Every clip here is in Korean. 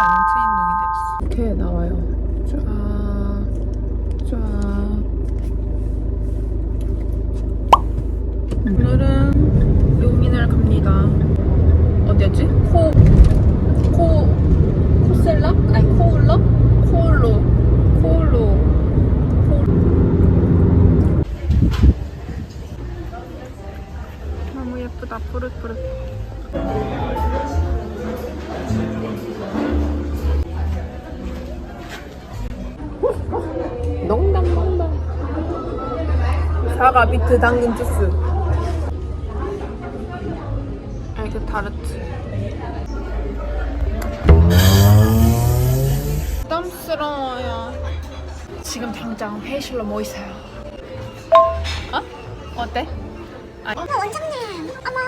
않은 트윈룩이 되었어. 이렇게 나와요. 쫙, 쫙. 오늘은 요민을 갑니다. 어디였지? 코, 코, 사과 비트 당근 주스. 에그 타르트. 부담스러워요. 지금 당장 회의실로 모이세요. 어? 어때? 아니. 어머 원장님 어머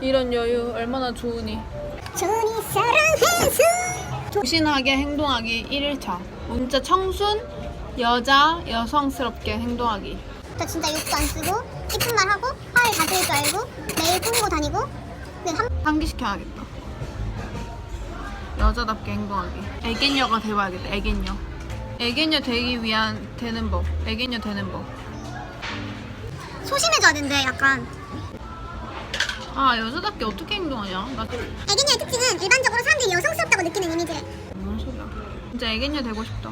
이런 여유 얼마나 좋으니. 준이 사랑해서 조신하게 행동하기 1일차. 문자 청순, 여자, 여성스럽게 행동하기. 저 진짜 욕도 안 쓰고 이쁜 말 하고 화를 다스릴 줄 알고 매일 꾸미고 다니고 근데 한 상기시켜야겠다. 여자답게 행동하기. 애견녀가 되어야겠다. 애견녀. 애견녀 되기 위한 되는 법. 애견녀 되는 법. 소심해져야 된대 약간 아 여자답게 어떻게 행동하냐? 나 애견녀의 특징은 일반적으로 사람들이 여성스럽다고 느끼는 이미지래 뭔 소리야? 진짜 애견녀 되고 싶다.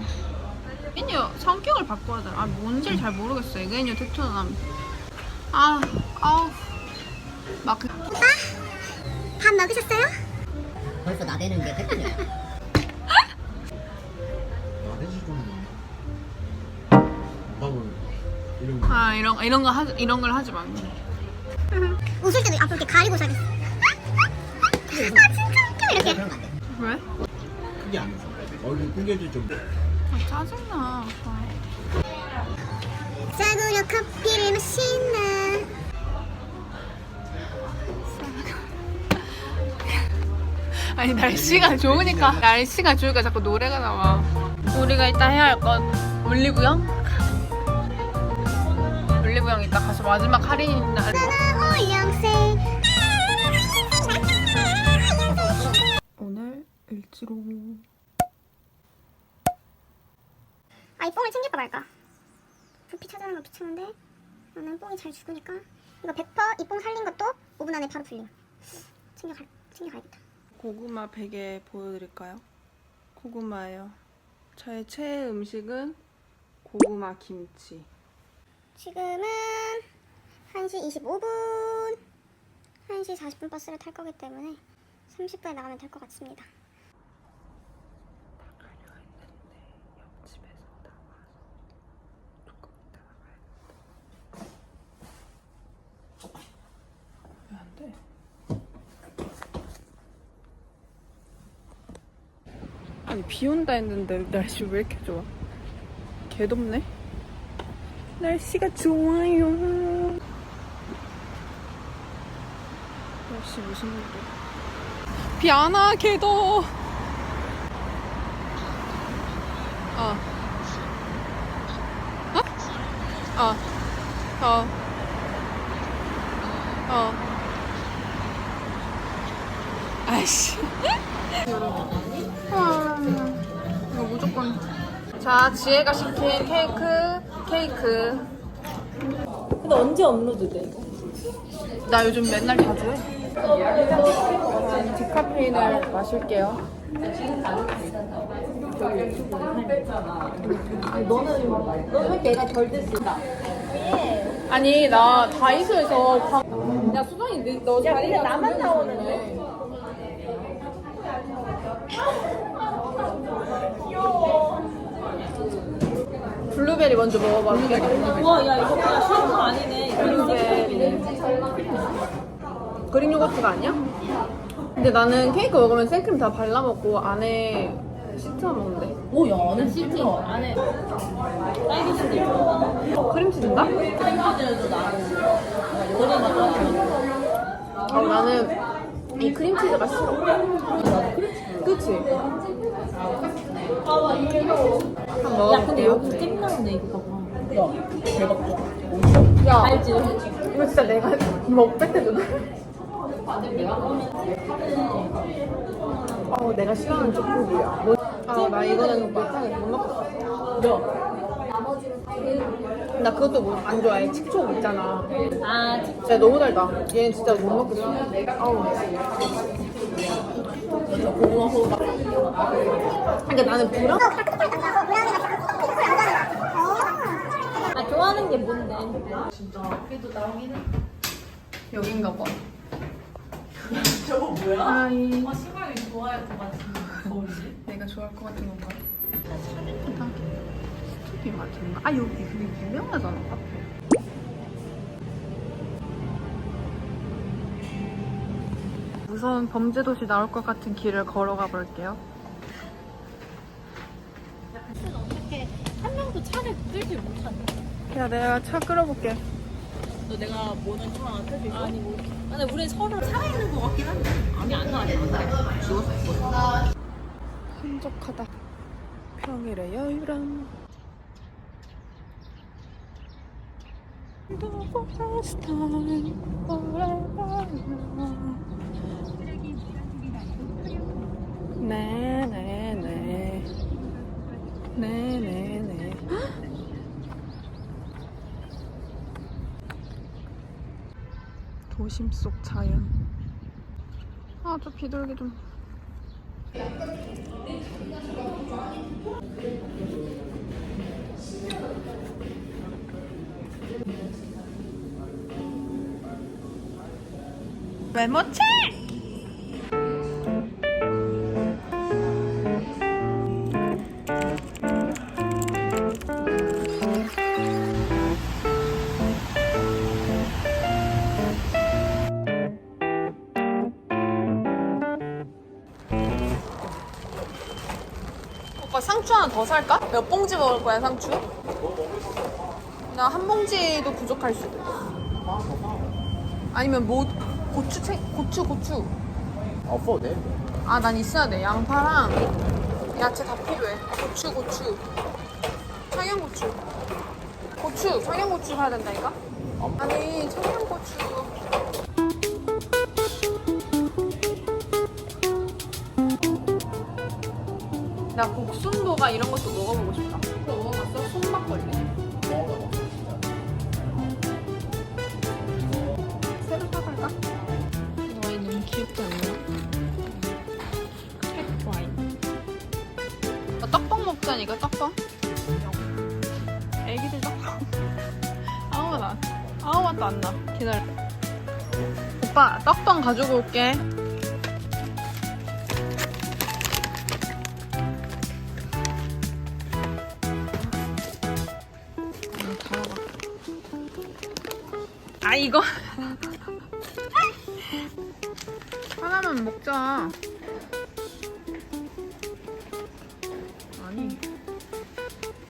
애견녀 성격을 바꿔야 돼. 아 뭔지를 잘 모르겠어. 애견녀 태토는 남. 아 아우 막 그- 오빠 밥 먹으셨어요? 벌써 나대는 게 패턴이야. 나대지 좀. 밥을 이런 거. 아 이런 이런 거 하, 이런 걸 하지 마. 웃을 때도 앞으로 이렇게 가리고 살겠어 아 진짜 웃겨 이렇게. 왜? 크게 안 해서. 얼굴 구겨질 좀. 아, 짜증나. 아. 싸구려 커피를 마시나 아니 날씨가 좋으니까 날씨가 좋으니까 자꾸 노래가 나와. 우리가 이따 해야 할 건 올리브영. 올리브영 이따 가서 마지막 할인 날. 오늘 일지로 아이 뽕을 챙길까 말까 부피 찾아내는 거 귀찮은데 나는 뽕이 잘 죽으니까 이거 100%이 뽕 살린 것도 5분 안에 바로 풀림 챙겨갈, 챙겨가야겠다 고구마 베개 보여드릴까요? 고구마예요. 저의 최애 음식은 고구마 김치. 지금은 1시 25분 1시 40분 버스를 탈 거기 때문에 30분에 나가면 될 것 같습니다 집에서 나와서 조금 이따 나가야겠다. 왜안 돼? 아니 비 온다 했는데 날씨 왜 이렇게 좋아? 개덥네. 날씨가 좋아요. 날씨 무슨 일이야? 비 안 와, 개더워. 어. 어? 어. 어. 어. 아이씨. 자, 지혜가 시킨 케이크, 케이크. 근데 언제 업로드 돼? 나 요즘 맨날 자주 해. 디카페인을 마실게요. 너는 너는 내가 덜 됐다. 아니, 나 다이소에서 광... 야, 수정이 너, 너 자리가 나만 나오는데? 블루베리 먼저 먹어봐. 우와 야 이거 그냥 쉬운 거 아니네. 블루베리. 그릭 요거트가 아니야? 근데 나는 케이크 먹으면 생크림 다 발라 먹고 안에 시트만 먹는데. 오 야 안에 시트 안에 딸기 시트 크림치즈인가? 크림치즈도 나고 그리고 어, 나는 이 크림치즈가 싫어. 그치? 한번 야 근데 여기. 잼 나오네 이거 봐봐. 야 대박. 야, 알지? 이거 진짜 내가 먹을 때도 어, 내가 싫어하는 쪽국이야. 뭐, 아, 나 이거는 막상에 못 먹겠어. 너. 나 그것도 뭐안 좋아해. 칙촉 있잖아. 아, 진짜. 진짜 너무 달다. 얘는 진짜 못 먹겠어. 아우. 고구마 호박. 그러니까 나는 불안. 아, 좋아하는 게 뭔데? 여긴가 봐. 저거 뭐야? 아이. 아, 신발이 좋아할 것 같은 거울지? 내가 좋아할 것 같은 건가? 예쁘다. 스토비 맞은가? 아 여기 되게 유명하잖아 카페. 무서운 범죄 도시 나올 것 같은 길을 걸어가 볼게요. 어떻게 한 명도 차를 끌지 못하네. 야 내가 차 끌어볼게. 너 내가 뭐는 차안 끌수 있어? 아니, 뭐. 근데 우린 서로 살아있는 것 같긴 한데. 아니, 안 나와. 죽었어. 한적하다. 평일의 여유란. 네네네 네네네 도심 속 자연. 아 저 비둘기 좀. 외모체 오빠 상추 하나 더 살까? 몇 봉지 먹을 거야 상추? 나 한 봉지도 부족할 수도 있어. 아니면 뭐 고추 채, 고추 고추. 없어 돼. 아 난 있어야 돼. 양파랑. 야채 다 필요해. 고추 고추. 청양고추. 고추 청양고추 사야 된다니까? 아니 청양고추 나 복순도가 이런 것도 먹어보고 싶다 그거 먹어봤어? 손막걸리 새로 사갈까? 이 와인 너무 귀엽지 않나요? 캣 와인. 나 떡볶 먹자니까 떡볶. 애기들 떡볶. 아무 맛 안. 아무 맛도 안 나. 기다려. 오빠 떡볶 가지고 올게. 아 이거 하나만 먹자.